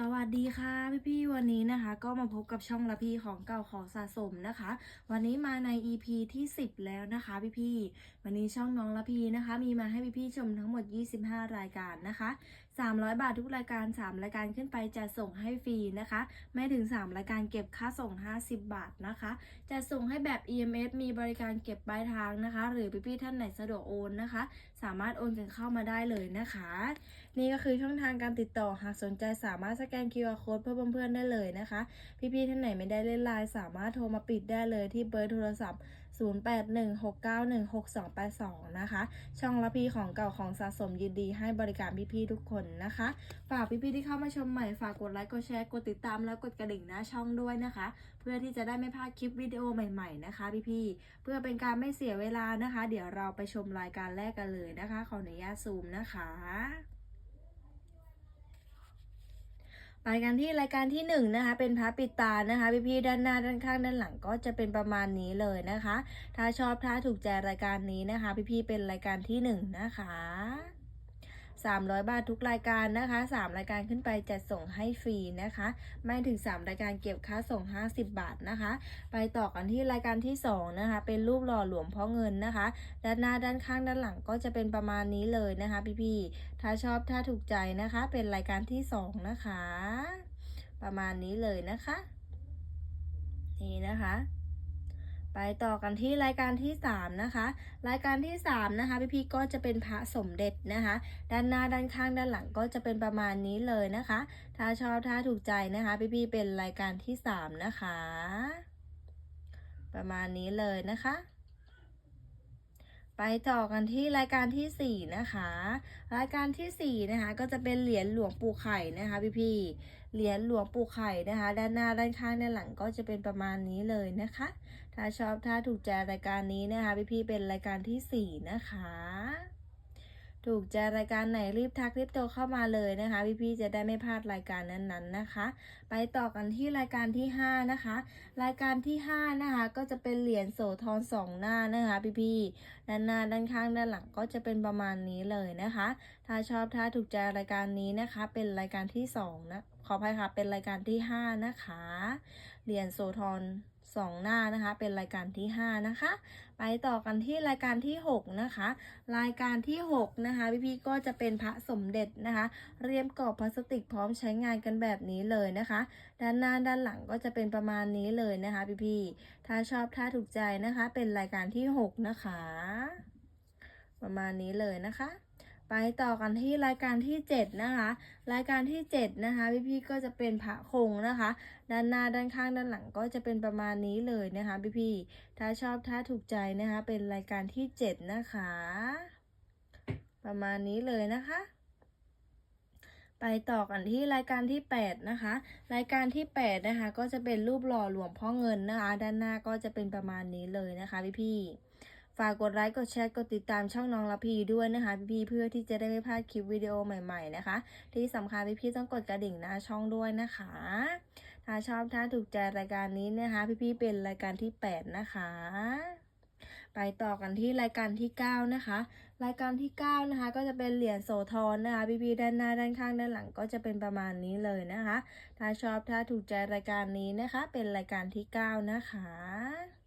สวัสดีค่ะพี่ๆวันนี้นะคะก็มาพบกับช่องละพี่ของเก่าของสะสมนะคะ วันนี้มาใน EP ที่ 10 แล้วนะคะพี่ๆวันนี้ช่องน้องละพีนะคะ มีมาให้พี่ๆชมทั้งหมด 25 รายการนะคะ 300 บาททุกรายการ 3 รายการขึ้นไปจะส่งให้ฟรีนะคะ ไม่ถึง 3 รายการเก็บค่าส่ง 50 บาทนะคะ จะส่งให้แบบ EMS มีบริการเก็บปลายทางนะคะ หรือพี่ๆท่านไหนสะดวกโอนนะคะ สามารถโอนกันเข้ามาได้เลยนะคะ นี่ก็คือช่องทางการติดต่อหากสนใจสามารถสแกน QR code เพื่อเพื่อนๆได้เลยนะคะ พี่ๆท่านไหนไม่ได้เล่นไลน์สามารถโทรมาปิดได้เลยที่เบอร์โทรศัพท์ 0816916282 นะคะ ช่องละพีของเก่าของสะสมยินดีให้บริการพี่ๆทุกคนนะคะ ฝากพี่ๆที่เข้ามาชมใหม่ฝากกดไลค์กดแชร์กดติดตามแล้วกดกระดิ่งหน้าช่องด้วยนะคะ เพื่อที่จะได้ไม่พลาดคลิปวิดีโอใหม่ๆนะคะ พี่ๆเพื่อเป็นการไม่เสียเวลานะคะ เดี๋ยวเราไปชมรายการแรกกันเลยนะคะ ขออนุญาตซูมนะคะ ไปกันที่รายการที่หนึ่งนะคะเป็นพระปิดตานะคะพี่ๆด้านหน้าด้านข้างด้านหลังก็จะเป็นประมาณนี้เลยนะคะ ถ้าชอบถ้าถูกใจรายการนี้นะคะ พี่ๆเป็นรายการที่หนึ่งนะคะ 300 บาททุกรายการนะคะ 3 รายการขึ้นไปจะส่งให้ฟรีนะคะ ไม่ถึง 3 รายการเก็บค่าส่ง 50 บาทนะคะ ไปต่อกันที่รายการที่ 2 นะคะ เป็นรูปหล่อหลวงพ่อเงินนะคะ ด้านหน้าด้านข้างด้านหลังก็จะเป็นประมาณนี้เลยนะคะพี่ๆถ้าชอบถ้าถูกใจนะคะ เป็นรายการที่ 2 นะคะ ประมาณนี้เลยนะคะ นี่นะคะ ไปต่อกันที่รายการที่ 3 นะคะ รายการที่ 3 นะคะ พี่ๆก็จะเป็นพระสมเด็จนะคะ ด้านหน้าด้านข้างด้านหลังก็จะเป็นประมาณนี้เลยนะคะ ถ้าชอบถ้าถูกใจนะคะ พี่ๆเป็นรายการที่ 3 นะคะ ประมาณนี้เลยนะคะไปต่อกันที่รายการที่ 4 นะคะ รายการที่ 4 นะคะ ก็จะเป็นเหรียญหลวงปู่ไข่นะคะพี่ๆเหรียญหลวงปู่ไข่นะคะ ด้านหน้าด้านข้างด้านหลังก็จะเป็นประมาณนี้เลยนะคะ ถ้าชอบถ้าถูกใจรายการนี้นะคะพี่ๆเป็นรายการที่ 4 นะคะ ถูกใจรายการไหนรีบทักรีบโทรเข้ามาเลยนะคะ พี่ๆจะได้ไม่พลาดรายการนั้นๆนนะคะ ไปต่อกันที่รายการที่ 5 นะคะ รายการที่ 5 นะคะ ก็จะเป็นเหรียญโสธรสองหน้านะคะ พี่ๆด้านหน้าด้านข้างด้านหลังก็จะเป็นประมาณนี้เลยนะคะ ถ้าชอบถ้าถูกใจรายการนี้นะคะ เป็นรายการที่2นะขออภัยค่ะเป็นรายการที่ 5 นะคะเหรียญโสธร สองหน้านะคะ เป็นรายการที่ 5 นะคะ ไปต่อกันที่รายการที่ 6 นะคะ รายการที่ 6 นะคะ พี่ๆก็จะเป็นพระสมเด็จนะคะ เรียมกรอบพลาสติกพร้อมใช้งานกันแบบนี้เลยนะคะ ด้านหน้าด้านหลังก็จะเป็นประมาณนี้เลยนะคะพี่ๆถ้าชอบถ้าถูกใจนะคะ เป็นรายการที่ 6 นะคะ ประมาณนี้เลยนะคะ ไปต่อกันที่รายการที่ 7 นะคะ รายการที่ 7 นะคะ พี่ๆก็จะเป็นพระคงนะคะ ด้านหน้าด้านข้างด้านหลังก็จะเป็นประมาณนี้เลยนะคะ พี่ๆถ้าชอบถ้าถูกใจนะคะ เป็นรายการที่ 7 นะคะ ประมาณนี้เลยนะคะไปต่อกันที่รายการที่ 8 นะคะ รายการที่ 8 นะคะ ก็จะเป็นรูปหล่อหลวงพ่อเงินนะคะ ด้านหน้าก็จะเป็นประมาณนี้เลยนะคะพี่ๆ ฝากกดไลค์ กดแชร์ กดติดตามช่องน้องละพีด้วยนะคะพี่ๆเพื่อที่จะได้ไม่พลาดคลิปวิดีโอใหม่ๆนะคะ ที่สำคัญพี่ๆต้องกดกระดิ่งหน้าช่องด้วยนะคะ ถ้าชอบถ้าถูกใจรายการนี้นะคะ พี่ๆเป็นรายการที่ 8 นะคะ ไปต่อกันที่รายการที่ 9 นะคะ รายการที่ 9 นะคะ ก็จะเป็นเหรียญโสธรนะคะพี่ๆด้านหน้าด้านข้างด้านหลังก็จะเป็นประมาณนี้เลยนะคะ ถ้าชอบถ้าถูกใจรายการนี้นะคะ เป็นรายการที่ 9 นะคะ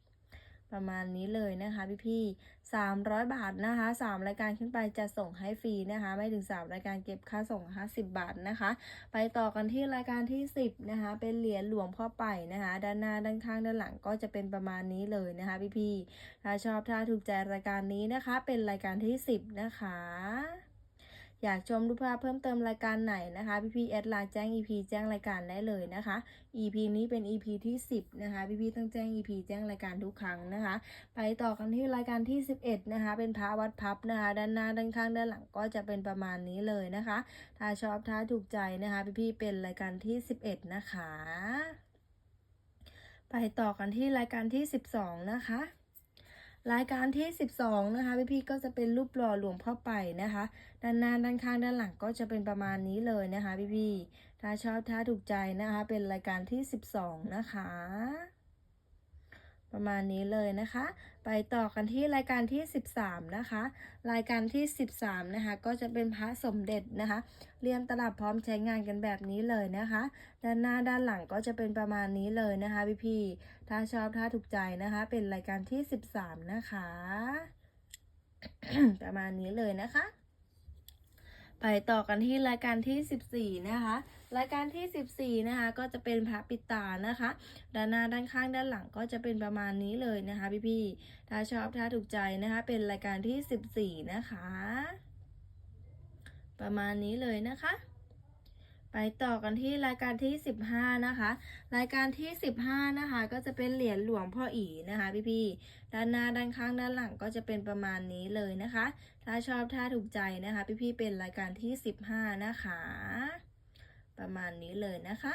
ประมาณนี้เลยนะคะพี่ๆ300 บาทนะคะ 3 รายการขึ้นไปจะส่งให้ฟรีนะคะ ไม่ถึง 3 รายการเก็บค่าส่ง 50 บาทนะคะ ไปต่อกันที่รายการที่ 10 นะคะ เป็นเหรียญหลวงพ่อไปนะคะ ด้านหน้าด้านข้างด้านหลังก็จะเป็นประมาณนี้เลยนะคะพี่ๆถ้าชอบถ้าถูกใจรายการนี้นะคะ เป็นรายการที่ 10 นะคะ อยากชมรูปภาพเพิ่มเติมรายการไหนนะคะพี่ๆแอดไลน์แจ้ง EP แจ้งรายการได้เลยนะคะ EP นี้เป็น EP ที่ 10 นะคะ พี่ๆต้องแจ้ง EP แจ้งรายการทุกครั้งนะคะ ไปต่อกันที่รายการที่ 11 นะคะ เป็นพระวัดพับนะคะ ด้านหน้าด้านข้างด้านหลังก็จะเป็นประมาณนี้เลยนะคะ ถ้าชอบถ้าถูกใจนะคะ พี่ๆเป็นรายการที่ 11 นะคะ ไปต่อกันที่รายการที่ 12 นะคะ รายการที่ 12 นะคะพี่ๆก็จะเป็นรูปหล่อหลวงพ่อไปนะคะ ด้านหน้าด้านข้างด้านหลังก็จะเป็นประมาณนี้เลยนะคะพี่ๆถ้าชอบถ้าถูกใจนะคะ เป็นรายการที่ 12 นะคะ ประมาณนี้เลยนะคะ ไปต่อกันที่รายการที่ 13 นะคะ รายการที่ 13 นะคะ ก็จะเป็นพระสมเด็จนะคะเรียมตลับพร้อมใช้งานกันแบบนี้เลยนะคะ ด้านหน้าด้านหลังก็จะเป็นประมาณนี้เลยนะคะพี่พี่ ถ้าชอบถ้าถูกใจนะคะ เป็นรายการที่ 13 นะคะ ประมาณนี้เลยนะคะ ไปต่อกันที่รายการที่ 14 นะคะ รายการที่ 14 นะคะ ก็จะเป็นพระปิตานะคะ ด้านหน้าด้านข้างด้านหลังก็จะเป็นประมาณนี้เลยนะคะ พี่ๆ ถ้าชอบถ้าถูกใจนะคะ เป็นรายการที่ 14 นะคะ ประมาณนี้เลยนะคะ ไปต่อกันที่รายการที่ 15 นะคะ รายการที่ 15 นะคะ ก็จะเป็นเหรียญหลวงพ่ออีนะคะ พี่ๆด้านหน้าด้านข้างด้านหลังก็จะเป็นประมาณนี้เลยนะคะ ถ้าชอบถ้าถูกใจนะคะ พี่ๆเป็นรายการที่ 15 นะคะ ประมาณนี้เลยนะคะ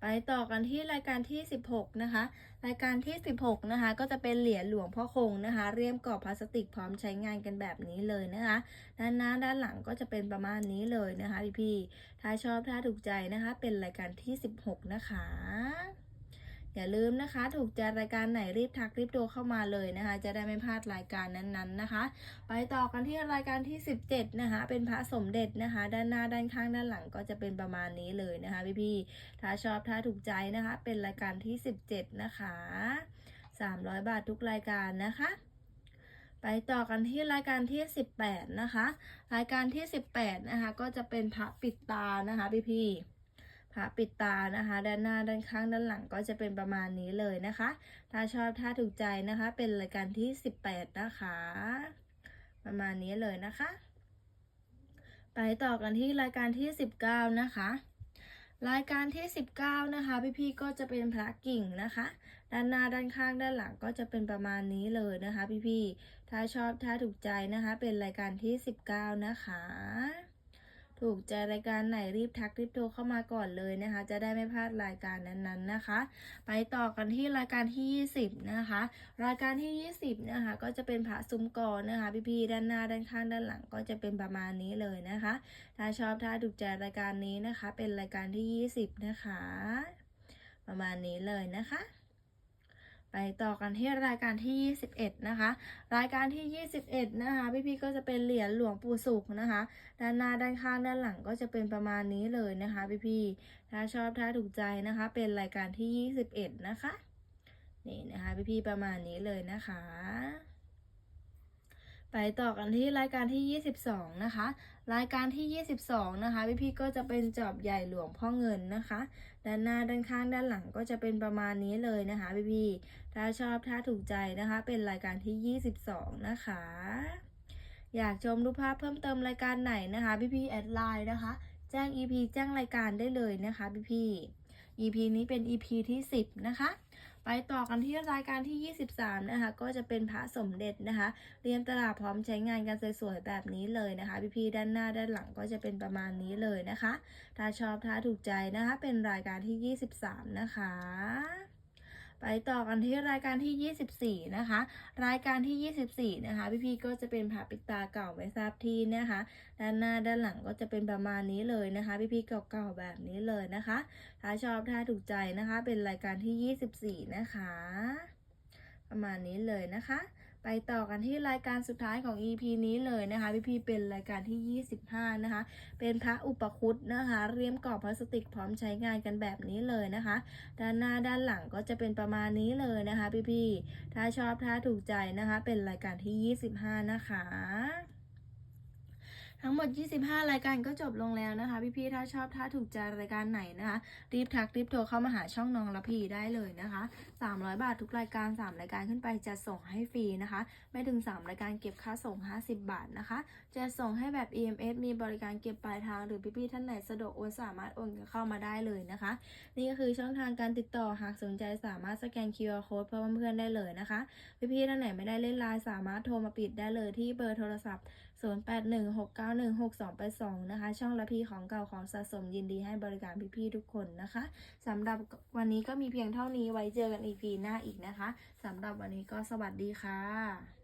ไปต่อกันที่รายการที่ 16 นะคะ รายการที่ 16 นะคะ ก็จะเป็นเหรียญหลวงพ่อคงนะคะ เรียมกรอบพลาสติกพร้อมใช้งานกันแบบนี้เลยนะคะ ด้านหน้าด้านหลังก็จะเป็นประมาณนี้เลยนะคะพี่ๆถ้าชอบถ้าถูกใจนะคะ เป็นรายการที่ 16 นะคะ อย่าลืมนะคะ ถูกใจรายการไหนรีบทักรีบโทรเข้ามาเลยนะคะ จะได้ไม่พลาดรายการนั้นๆนะคะ ไปต่อกันที่รายการที่ 17 นะคะ เป็นพระสมเด็จนะคะ ด้านหน้าด้านข้างด้านหลังก็จะเป็นประมาณนี้เลยนะคะพี่ๆถ้าชอบถ้าถูกใจนะคะ เป็นรายการที่ 17 นะคะ 300 บาททุกรายการนะคะไปต่อกันที่รายการที่ 18 นะคะ รายการที่ 18 นะคะ ก็จะเป็นพระปิดตานะคะพี่ๆ ระปิดตานะคะ ด้านหน้าด้านข้างด้านหลังก็จะเป็นประมาณนี้เลยนะคะ ถ้าชอบถ้าถูกใจนะคะ เป็นรายการที่ 18 นะคะ ประมาณนี้เลยนะคะ ไปต่อกันที่รายการที่ 19 นะคะรายการที่ 19 นะคะ พี่ๆก็จะเป็นพระกิ่งนะคะ ด้านหน้าด้านข้างด้านหลังก็จะเป็นประมาณนี้เลยนะคะ พี่ๆถ้าชอบถ้าถูกใจนะคะ เป็นรายการที่ 19 นะคะ ถูกใจรายการไหนรีบทักรีบโทรเข้ามาก่อนเลยนะคะ จะได้ไม่พลาดรายการนั้นๆนะคะ ไปต่อกันที่รายการที่ 20 นะคะ รายการที่ 20 นะคะ ก็จะเป็นพระซุ้มกอนะคะ พี่ๆด้านหน้าด้านข้างด้านหลังก็จะเป็นประมาณนี้เลยนะคะ ถ้าชอบถ้าถูกใจรายการนี้นะคะ เป็นรายการที่ 20 นะคะ ประมาณนี้เลยนะคะ ไปต่อกันที่รายการที่ 21 นะคะ รายการที่ 21 นะคะ พี่ๆก็จะเป็นเหรียญหลวงปู่สุขนะคะ ด้านหน้าด้านข้างด้านหลังก็จะเป็นประมาณนี้เลยนะคะ พี่ๆถ้าชอบถ้าถูกใจนะคะ เป็นรายการที่ 21 นะคะ นี่นะคะ พี่ๆประมาณนี้เลยนะคะ ไปต่อกันที่รายการที่ 22 นะคะ รายการที่ 22 นะคะ พี่ๆก็จะเป็นจอบใหญ่หลวงพ่อเงินนะคะ ด้านหน้าด้านข้างด้านหลังก็จะเป็นประมาณนี้เลยนะคะพี่ๆถ้าชอบถ้าถูกใจนะคะ เป็นรายการที่ 22 นะคะ อยากชมรูปภาพเพิ่มเติมรายการไหนนะคะ พี่ๆแอดไลน์นะคะ แจ้ง EP แจ้งรายการได้เลยนะคะพี่ๆ EP นี้เป็น EP ที่ 10 นะคะ ไปต่อกันที่รายการที่ 23 นะคะ ก็จะเป็นพระสมเด็จนะคะเรียนตลาดพร้อมใช้งานกันสวยๆแบบนี้เลยนะคะ พี่ๆด้านหน้าด้านหลังก็จะเป็นประมาณนี้เลยนะคะ ถ้าชอบถ้าถูกใจนะคะ เป็นรายการที่ 23 นะคะ ไปต่อกันที่รายการที่ 24 นะคะ รายการที่ 24 นะคะ พี่ๆก็จะเป็นพระปิดตาเก่าไม่ทราบที่นะคะ ด้านหน้าด้านหลังก็จะเป็นประมาณนี้เลยนะคะ พี่ๆเก่าๆแบบนี้เลยนะคะ ถ้าชอบถ้าถูกใจนะคะ เป็นรายการที่ 24 นะคะ ประมาณนี้เลยนะคะ ไปต่อกันที่รายการสุดท้ายของ EP นี้เลยนะคะพี่พีเป็นรายการที่ 25 นะคะ เป็นพระอุปคุตนะคะ เรียมกรอบพลาสติกพร้อมใช้งานกันแบบนี้เลยนะคะ ด้านหน้าด้านหลังก็จะเป็นประมาณนี้เลยนะคะพี่พีถ้าชอบถ้าถูกใจนะคะ เป็นรายการที่ 25 นะคะ ทั้งหมด 25 รายการก็จบลงแล้วนะคะ พี่ๆ ถ้าชอบถ้าถูกใจรายการไหนนะคะ รีบทักรีบโทรเข้ามาหาช่องน้องละพีได้เลยนะคะ 300 บาททุกรายการ 3 รายการขึ้นไปจะส่งให้ฟรีนะคะ ไม่ถึง 3 รายการเก็บค่าส่ง 50 บาทนะคะ จะส่งให้แบบ EMS มีบริการเก็บปลายทางหรือพี่ๆ ท่านไหนสะดวกโอนสามารถโอนเข้ามาได้เลยนะคะ นี่ก็คือช่องทางการติดต่อหากสนใจสามารถสแกน QR Code เพื่อเพื่อนได้เลยนะคะ พี่ๆ ท่านไหนไม่ได้เล่นไลน์สามารถโทรมาปิดได้เลยที่เบอร์โทรศัพท์ 0816916282 นะคะ ช่องละพีของเก่าของสะสมยินดีให้บริการพี่ๆทุกคนนะคะสำหรับวันนี้ก็มีเพียงเท่านี้ไว้เจอกันอีพีหน้าอีกนะคะสำหรับวันนี้ก็สวัสดีค่ะ